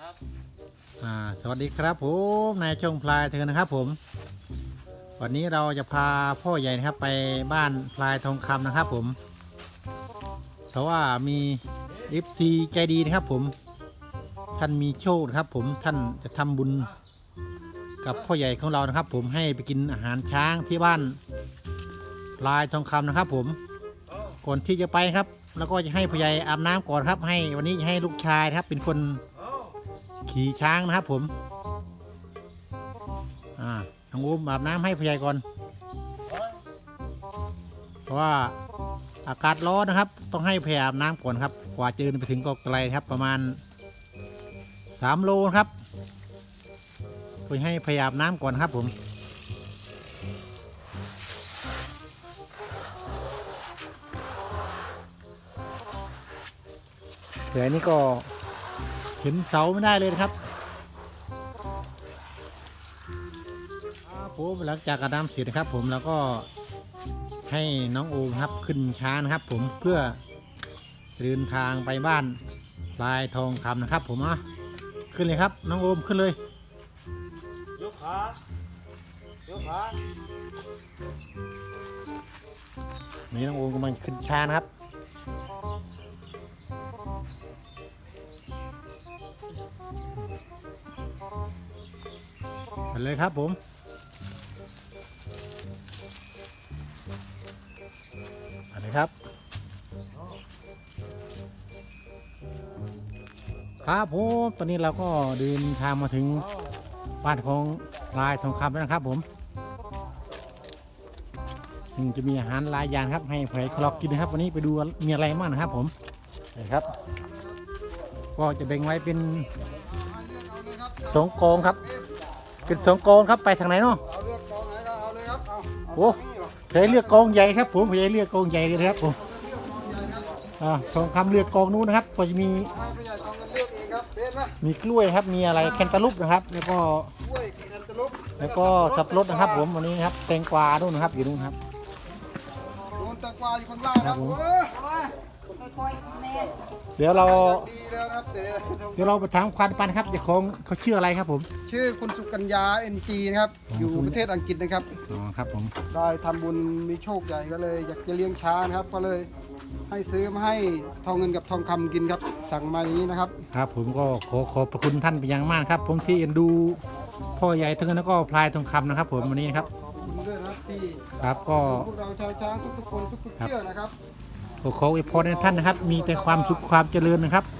ครับอ่าสวัสดีครับผมนายชงพลายเธอนะครับผม วันนี้เราจะพาพ่อใหญ่นะครับไปบ้านพลายทองคำนะครับผม เพราะว่ามี FC ใจดีนะครับผม ท่านมีโชคนะครับผมท่านจะทำบุญกับพ่อใหญ่ของเรานะครับ ผมให้ไปกินอาหารช้างที่บ้านพลายทองคำนะครับ ผมก่อนที่จะไปครับ แล้วก็จะให้พ่อใหญ่อาบน้ำก่อนครับ ให้วันนี้จะให้ลูกชายนะครับเป็นคน ขี่ช้างนะครับ ผม อ่าน้องอุ้มอาบน้ำให้ผู้ใหญ่ก่อน เพราะว่าอากาศร้อนนะครับ ต้องให้ผู้ใหญ่อาบน้ำก่อนครับ กว่าจะเดินไปถึงก็ไกลครับ ประมาณสามโลครับไปให้ผู้ใหญ่อาบน้ำก่อนครับผมเดี๋ยวนี้ก็ เห็นเสาไม่ได้เลยนะครับครับผมหลังจากกระดามเสร็จนะครับ ผมแล้วก็ให้น้องโอมครับขึ้นช้างนะครับ ผมเพื่อเดินทางไปบ้านลายทองคำนะครับ ผมอะขึ้นเลยครับ น้องโอมขึ้นเลยยกขายกขานี่น้องโอมกำลังขึ้นช้างนะครับ เลยครับผม อันนี้ครับครับผมตอนนี้เราก็เดินทางมาถึงบ้านของลายทองคำแล้วนะครับผมซึ่งจะมีอาหารหลายอย่างครับ ให้เผยคลอกกินนะครับ วันนี้ไปดูมีอะไรบ้างนะครับ ผมนี่ครับ ก็จะแบ่งไว้เป็นสองกองครับ เป็นสองกองครับไปทางไหนเนาะเอาเลือกกองไหนก็เอาเลยครับเอาโอ้เผยเลือกกองใหญ่ครับ ผมเผยเลือกกองใหญ่เลยนะครับผมเลือกกองใหญ่ครับอ่าทองคำเลือกกองนู้นนะครับ ก็จะมีให้ผู้ใหญ่ทองกันเลือกเองครับเด็ดนะมีกล้วยครับ มีอะไรแคนตาลูปนะครับ แล้วก็กล้วยแคนตาลูปแล้วก็สับปะรดนะครับ ผมวันนี้นะครับแตงกวานู่นนะครับอยู่นู่นครับโดนแตงกวาอยู่ข้างล่างครับครับผมเออค่อยๆแม่เดี๋ยวเราดีแล้วนะ ครับเดี๋ยวเดี๋ยวเราไปถามควานปันครับเจ้าของเขาชื่ออะไรครับผม ชื่อคุณสุกัญญาเอ็นจีนะครับอ๋ออยู่สุประเทศอังกฤษนะครับ อ๋อครับผม ได้ทำบุญมีโชคใหญ่ก็เลย อยากจะเลี้ยงช้างนะครับ ก็เลย ให้ซื้อมาให้ทองเงินกับทองคำกินครับ สั่งมาอย่างนี้นะครับ ครับผมก็ขอขอบพระคุณท่านเป็นอย่างมากครับผมที่เอ็นดูพ่อใหญ่ทั้งนั้นแล้วก็พลายทองคำนะครับ ผมวันนี้นะครับ ขอบคุณด้วยนะครับที่ครับก็ พวกเราชาวช้างทุกๆคนทุกๆเชือกนะครับ ขอขออวยพรให้ท่านนะครับ มีแต่ความสุขความเจริญนะครับของเชือก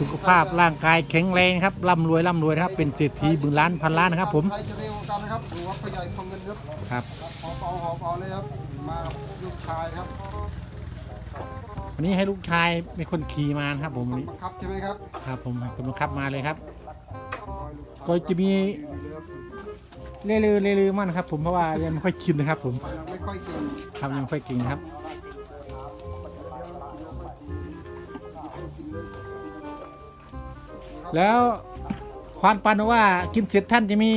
สุขภาพร่างกายแข็งแรงนะครับร่ำรวยร่ำรวยนะครับ เป็นเศรษฐีหมื่นล้านพันล้านนะครับ ผมใครจะเร็วกันนะครับหรือว่าพ่อใหญ่ทองเงินครับครับหอบเอาหอบเอาเลยครับมากับลูกชายครับวันนี้ให้ลูกชายเป็นคนขี่มานะครับ ผมวันนี้บังคับใช่ไหมครับครับ ผมให้คนบังคับมาเลยครับขอให้ลูชายก็จะมีเรื่อยๆเรื่อยๆมากนะครับ ผมเพราะว่ายังไม่ค่อยชินนะครับ ผมยังไม่ค่อยเก่งครับยังไม่ค่อยเก่งนะครับ แล้วควานปันว่ากินเสร็จท่านจะมี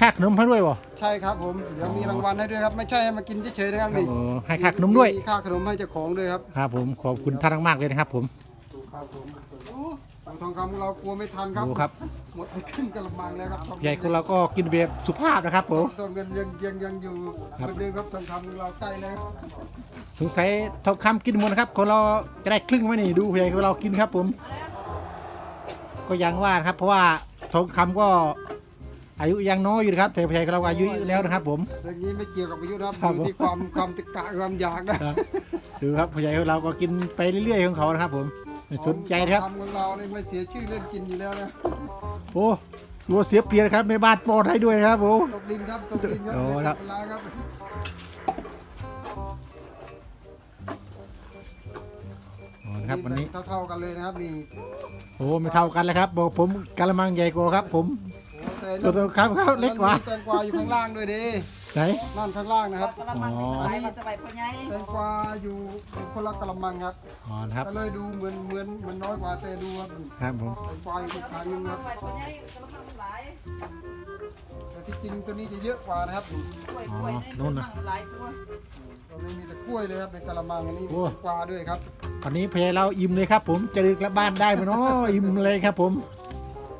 ค่าขนมให้ด้วยบ่ ใช่ครับผมเดี๋ยวมีรางวัลให้ด้วยครับไม่ใช่ให้มากินเฉยๆนะครับครับนี่โอ้ให้ค่าขนมด้วยมีค่าขนมให้เจ้าของด้วยครับครับผมขอบคุณท่านมากๆเลยนะครับ ผมครับผมเอาทองคำของเรากลัวไม่ทันครับดูครับหมดไปครึ่งกระมังแล้วครับใหญ่ของเราก็กินแบบสุภาพนะครับผม ตัวเงินยังยังยังอยู่ครับ เหมือนเดิมครับทองคำของเราใกล้แล้วสงสัยทองคำกินหมดนะครับของเราจะได้ครึ่งไหมนี่ดูใหญ่ของเรากินครับผม ก็ยังว่านะครับ เพราะว่าทองคำก็อายุยังน้อยอยู่นะครับแต่ใหญ่ของเราอายุเยอะแล้วนะครับ ผมเรื่องนี้ไม่เกี่ยวกับอายุนะครับครับอยู่ที่ความความตะกะความอยากนะครับดูครับผู้ใหญ่ของเราก็กินไปเรื่อยๆของเขานะครับ ผมไม่สนใจนะครับทองของเราเนี่ยไม่เสียชื่อเรื่องกินอยู่แล้วนะโอ้รัวเสียเปรียบครับในบ้านโปรดให้ด้วยครับผมตกดินครับตกดินครับโอ้ครับ ครับอ๋อนะครับวันนี้เท่าๆกันเลยนะครับนี่โอ้ไม่เท่ากันเลยครับบอกผมกะละมังใหญ่กว่าครับ ผมโอ้แต่ตัวครับครับเล็กกว่าแตงกวาอยู่ข้างล่างด้วยดิไหนนั่นข้างล่างนะครับกระมังไม่ไหวมาสบายพ่อใหญ่แตงกวาอยู่คนละกระมังครับอ๋อนะครับก็เลยดูเหมือนเหมือนเหมือนน้อยกว่าแต่ดูว่าครับผมแตงกวาอยู่อีกทางนึงครับ สบายพ่อใหญ่กระมังมันหลายแต่ที่จริงตัวนี้จะเยอะกว่านะครับกล้วยกล้วยนี่กระมังหลายตัวตรงนี้มีแต่กล้วยเลยครับในกระมังอันนี้มีโอ้แตงกวาด้วยครับ ตอนนี้เพลเราอิ่มเลยครับ ผมจะดึกลับบ้านได้ไหมเนาะอิ่มเลยครับผม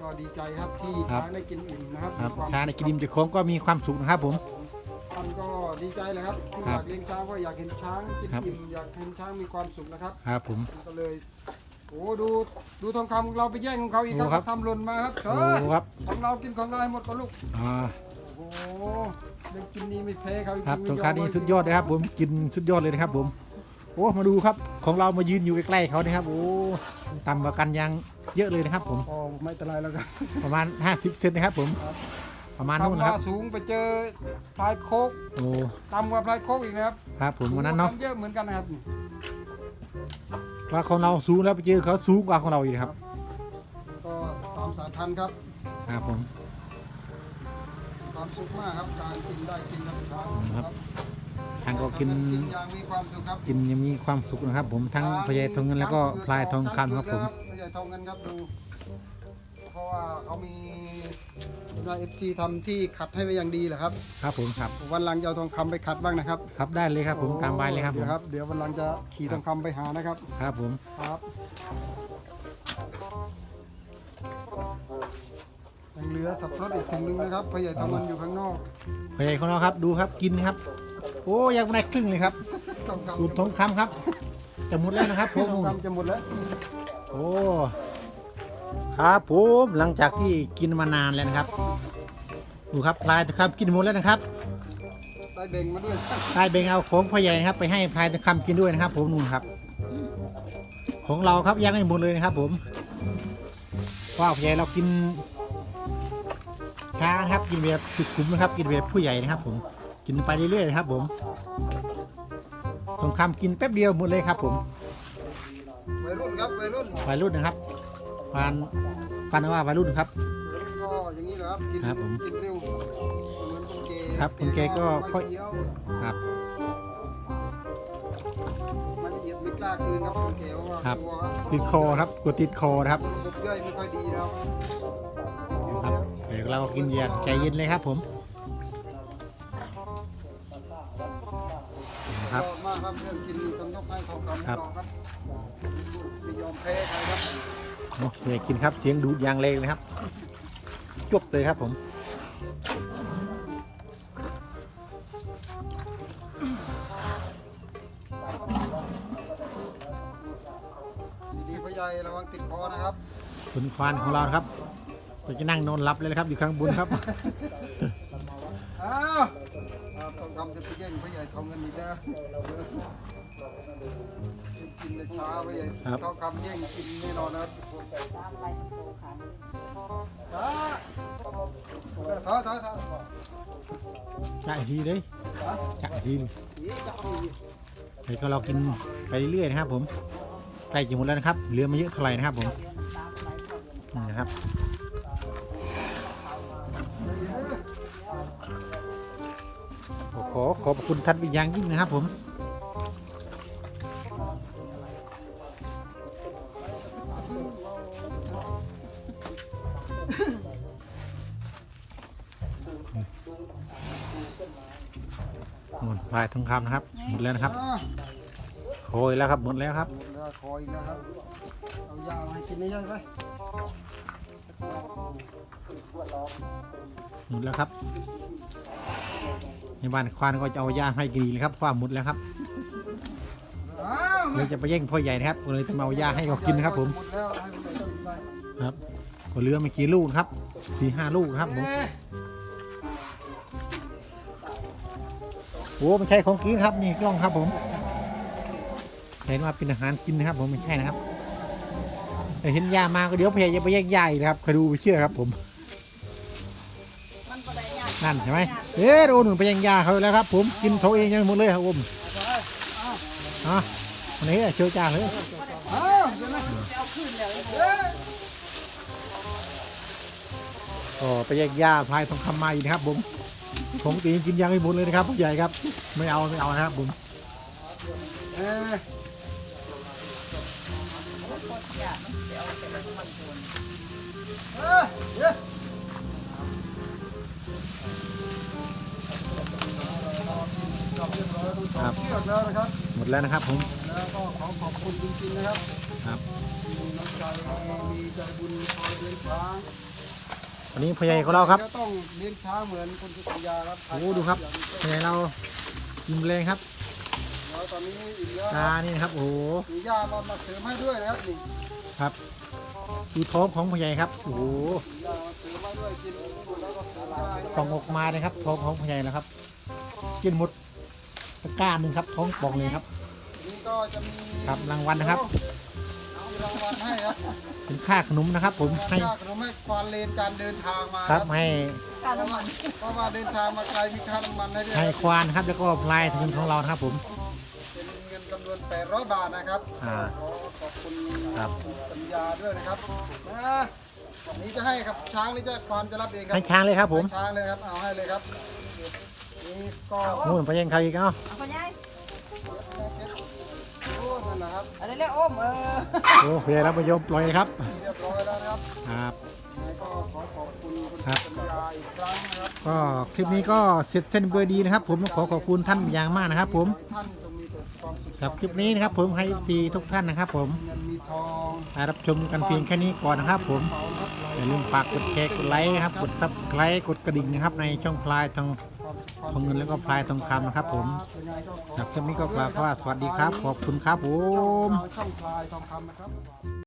ก็ดีใจครับที่ครับ ช้างได้กินอิ่มนะครับครับมีความช้างในกินดิมเจะโค้งก็มีความสุขนะครับผม ท่านก็ดีใจเลยครับที่ครัอบยากเลี้ยงช้างเพราะอยากเห็นช้างกินครับ อิ่มอยากเห็นช้างมีความสุขนะครับ ครับผม ก็เลย โอ้ดูดูทองคำของเราไปแย่งของเขาอีกครับโอ้ครับทำหล่นมาครับเอโอ้อครับของเรากินของเราให้หมดก่อนลูกอ่าโอ้โหเรื่องกินนี้ไม่แพ้เขาจงๆครับไม่ตรงมคานี้สุดยอดเลยครับ ผมกินสุดยอดเลยนะครับผมโอ้มาดูครับของเรามายืนอยู่ใกล้ๆเขานะครับโอ้ต่ำกว่ากันยังเยอะเลยนะครับ ผมอ๋อไม่เป็นไรแล้วกันประมาณ 50เซนนะครับ ผม ประมาณนู้นทำนะครับว่าสูงไปเจอพลายโคกโอ้ต่ำกว่าพลายโคกอีกนะครับครับ ผมวันนั้นเนาะสูงกว่เยอะเหมือนกันนะครับ ว่าของเราสูงแล้วไปเจอเขาสูงกว่าของเราอีกนะครับ ก็ตามสายพันธุ์ครับครับผมความสุขมากครับการกินได้กินครับช้างครับช้างก็กินอย่างมีความสุขครับกินยังมีความสุขนะครับ ผมทั้งพญายทองเงินแล้วก็พลายทองคำครับผมพญายทองเงินครับดู เพราะว่าเขามีนายเอฟซีทำที่ขัดให้ไว้อย่างดีแหละครับ ครับผมครับ วันหลังจะเอาทองคำไปขัดบ้างนะครับครับได้เลยครับผมตามใบเลยครับผเดี๋มยวครับ เดี๋ยววันหลังจะขี่ทองคำไปหานะครับ ครับผม ครับยังเหลือสับปะรดอีกถุงหนึงนะครับพญายทองเงินอยู่ข้างนอกพญายของเราครับดูครับกินครับ โอ้ยังไม่ได้ครึ่งเลยครับทองคำสูตรทองคำครับ จะหมดแล้วนะครับผทมองคำจะหมดแล้วโอ้ ครับผมหลังจากที่กินมานานแล้วนะครับ ดูครับพลายทองคำกินหมดแล้วนะครับได้เบ่งมาด้วยได้เบงเอาของพ่อใหญ่นะครับ ไปให้พลายทองคำกินด้วยนะครับ ผมนู่นครับ ของเราครับยังไม่หมดเลยนะครับ ผมว่าพ่อใหญ่เรากินช้านะครับกินแบบสุขุมนะครับกินแบบผู้ใหญ่นะครับ ผมกินไปเรื่อยๆนะครับ ผมทองคำกินแป๊บเดียวหมดเลยครับ ผมวัยรุ่นครับวัยรุ่นวัยรุ่นนะครับ ฟันฟันว่าวัยรุ่นครับ ก็อย่างนี้แหละครับกินครับผมกินเร็วเหมือนคนเกย์ครับคนเกย์ก็ค่อยไม่เคี้ยวครับ มันละเอียดไม่กล้าคืนครับคนเกย์เพราะว่าครับ กลัวติดคอครับกดติดคอนะครับระบบย่อยไม่ค่อยดีนะครับครับเดี๋ยวเรากินอย่างใจเย็นเลยครับผมครับชอบมากครับเรื่องกินต้องยกให้ทองคำครับรองครับ ไม่ยอมแพ้ใครครับ โอ้เดี๋ยวกินครับเสียงดูดยางเลงเลยครับจบเลยครับผมดีๆพ่อใหญ่ระวังติดคอนะครับคุณควานของเรานะครับเราจะนั่งนอนหลับเลยนะครับ อยู่ข้างบนครับอ้าวครับทองคำจะไปแย่งพ่อใหญ่ทองเงินอีกแล้วกินในเช้าพ่อใหญ่ครับทองคำแย่งกินแน่นอนนะครับตามไปทั้งโตขาอ่าถอยถอยถอยจ่ายทีเลยจ่ายทีเลยอีจะเอาอีกเดี๋ยวก็เรากินไปเรื่อยๆนะครับ ผมใกล้จะหมดแล้วนะครับเหลือไม่เยอะเท่าไหร่นะครับ ผมเดือนตามไปเข้าเดือนนี่นะครับขอขอบคุณท่านวิญญาณยิ่งนะครับ ผมายทองคำนะครับหมดแล้วนะครับอ่าโคยแล้วครับหมดแล้วครับหมดแล้วคอยอีกแล้วครับเอายามาให้กินได้ยังไงหมดแล้วครับในบ้านควานก็จะเอายาให้กินเลยครับความหมดแล้วครับอ้าวเลยจะไปแย่งพ่อใหญ่นะครับก็เลยจะมาเอายาให้เขากินนะครับผมหมดแล้วให้พ่อใหญ่กินไปครับก็เหลือไม่กี่ลูกนะครับสี่ห้าลูกนะครับผม โอ้ไม่ใช่ของกินครับนี่กล้องครับผมเห็นว่าเป็นอาหารกินนะครับ ผมไม่ใช่นะครับเห็นยามาก็เดี๋ยวพ่อใหญ่จะไปแย่งยาอีกนะครับคอดูไปเชื่อครับผมนั่นใช่ไหมเอ๊ะโดนหนุนไปแย่งยาเขาแล้วครับ ผมกินเขาเองยังหมดเลยครับผมอะวันนี้เชียวจ้าเลยอ๋อาขึ้นแล้วเอ๊ะก็ไปแย่งยาพายทองคำมาอีกนะครับผม ผมตีกินยาไม่หมดเลยนะครับพ่อใหญ่ครับ ไม่เอาไม่เอานะครับผมเอ๊ะเอ๊ะเอ๊ะจับเรียบร้อยทั้งสองเชือกแล้วนะครับหมดแล้วนะครับผมแล้วก็ขอขอบคุณจริงๆนะครับ ครับมีน้ำใจมีใจบุญคอยเลี้ยงช้าง วันนี้พ่อใหญ่ของเราครับก็ต้องเลี้ยงช้างเหมือนคุณสุริยาครับโอ้ดูครับพ่อใหญ่เรากินแรงครับแล้วตอนนี้อิ่มแล้วตานี่นะครับโอ้โหมีหญ้ามามาเสริมให้ด้วยนะครับนี่ครับดูท้องของพ่อใหญ่ครับโอ้โหมีหญ้ามาเสริมให้ด้วยกินหมดแล้วก็เสริมหญ้าให้ด้วยกล่องออกมาเลยครับท้องของพ่อใหญ่แล้วครับกินหมดตะกร้าหนึ่งครับท้องป่องเลยครับนี่ก็จะมีครับรางวัลนะครับมี รางวัลให้ครับเป็นค่าขนมนะครับ ผมให้ค่าขนมให้ควานเลนการเดินทางมาครับให้ค่าน้ำมันเพราะว่าเดินทางมาไกลมีค่าน้ำมันให้ด้วยให้ครับควานนะครับแล้วก็พลายทุนของเรานะครับผมเป็นเงินจำนวน800บาทนะครับอ่าขอขอบคุณครับณสัญญาด้วยนะครับนะนี่จะให้ครับช้างหรือจะควานจะรับเองครัให้ช้างเลยครับผมให้ช้างเลยครับเอาให้เลยครับนี่ก็นู่นพ่อใหญ่เขาอีกเอ้า เอาคนย้ายโอ้ นั่นแหละครับเอาเร็วๆโอ้มเออโอ้พ่อใหญ่รับประโยมปล่อยเลยครับเรียบร้อยแล้วนะครับครับยังไงก็ขอขอบคุณคุณครับสัญญาอีกครั้งนะครับก็คลิปนี้ก็เสร็จเส้นเบอร์ดีนะครับ ผมต้องขอขอบคุณท่านอย่างมากนะครับ ผมให้ท่านจงมีแต่ความสุขสำหรับคลิปนี้นะครับ ผมให้ทีทุกท่านนะครับ ผมเงินมีทองมารับชมกันเพียงแค่นี้ก่อนนะครับ ผมเป๋าครับไหลอย่าลืมฝากกดแชร์กดไลค์นะครับกดซับไลค์กดกระดิ่งนะครับในช่องพลายทอง ทองเงินแล้วก็พลายทองคำนะครับ ผมจาก็ขอสำหรับคลิปนี้ก็กล่าวว่าสวัสดีครับ ขอบคุณครับผมช่องพลายทองคำนะครับ